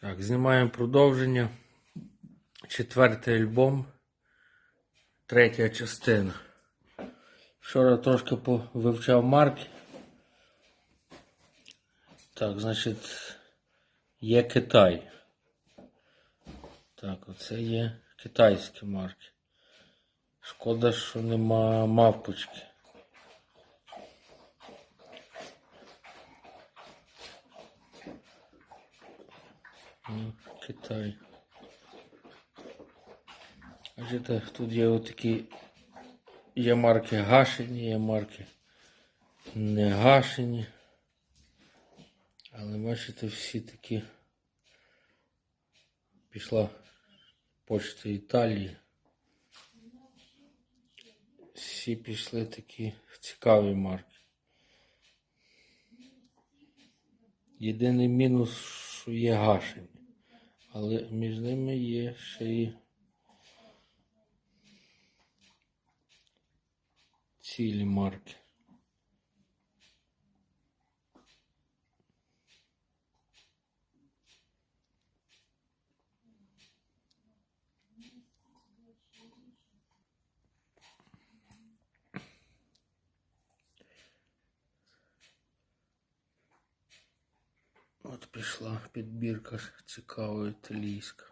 Так, знімаємо продовження. Четвертий альбом. Третя частина. Вчора трошки вивчав марки. Так, значить, є Китай. Так, оце є китайські марки. Шкода, що нема мавпочки. Китай. Бачите, тут є отакі. Є марки гашені, є марки не гашені. Але бачите, всі такі пішла почта Італії. Всі пішли такі цікаві марки. Єдиний мінус, що є гашені. Але між ними є ще й цілі марки. От пішла підбірка цікава італійська.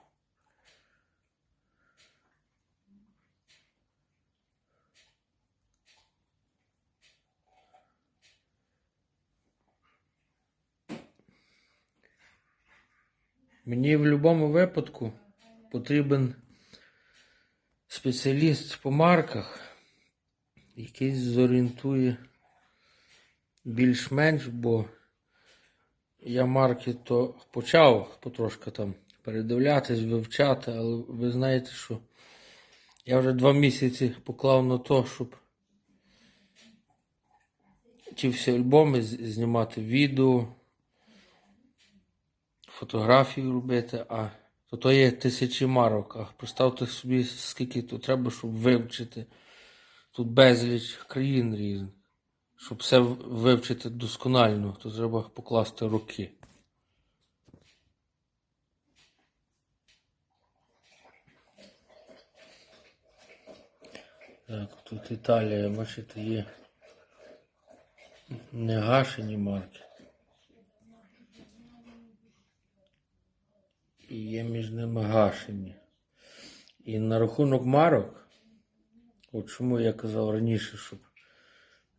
Мені в будь-якому випадку потрібен спеціаліст по марках, який зорієнтує більш-менш, бо я марки то почав потрошки там передивлятись, вивчати, але ви знаєте, що я вже два місяці поклав на то, щоб ті всі альбоми знімати відео, фотографії робити, а то, то є тисячі марок. А представте собі, скільки то треба, щоб вивчити. Тут безліч країн різних. Щоб все вивчити досконально, то треба покласти роки. Так, тут Італія, бачите, є негашені марки. І є між ними гашені. І на рахунок марок, от чому я казав раніше, щоб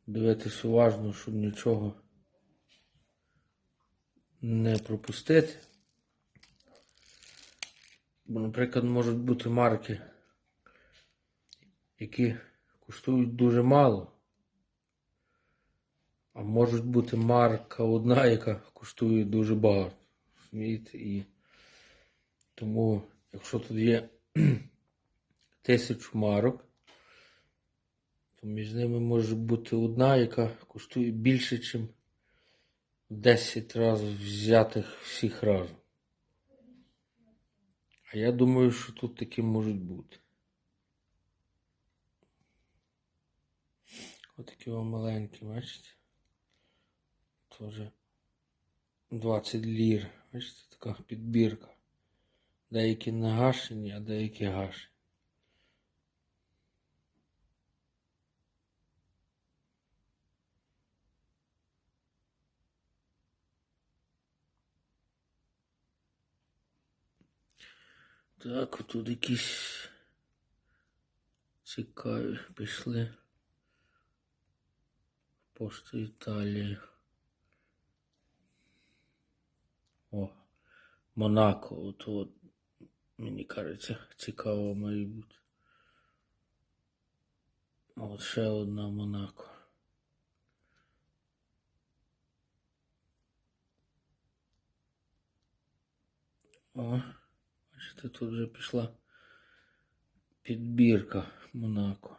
дивитись уважно, щоб нічого не пропустити. Бо, наприклад, можуть бути марки, які коштують дуже мало. А можуть бути марка одна, яка коштує дуже багато. І тому, якщо тут є тисячу марок, то між ними може бути одна, яка коштує більше, ніж 10 разів взятих всіх разом. А я думаю, що тут такі можуть бути. Отакі о маленькі, бачите? Тоже 20 лір. Бачите, така підбірка. Деякі не гашені, а деякі гашені. Так, тут якісь цікаві пішли. Пошта Італії. О, Монако, от, от мені кажеться, цікаво має бути. От ще одна Монако. О, бачите, тут вже пішла підбірка Монако.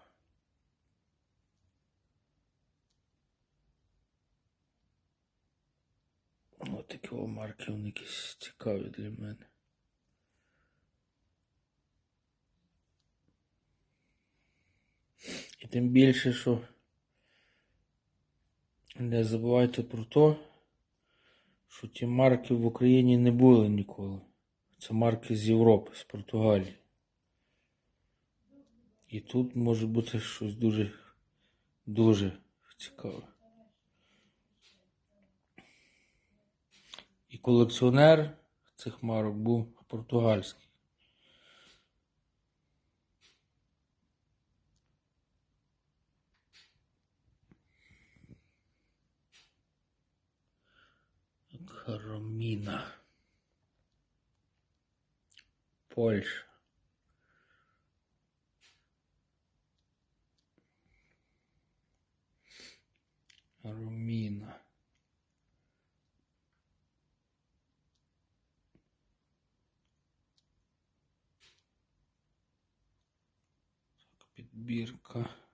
Ось такі марки, вони якісь цікаві для мене. І тим більше, що не забувайте про те, що ті марки в Україні не були ніколи. Це марки з Європи, з Португалії. І тут може бути щось дуже, дуже цікаве. І колекціонер цих марок був португальський. Кароміна. Польща. Руміна. Підбірка.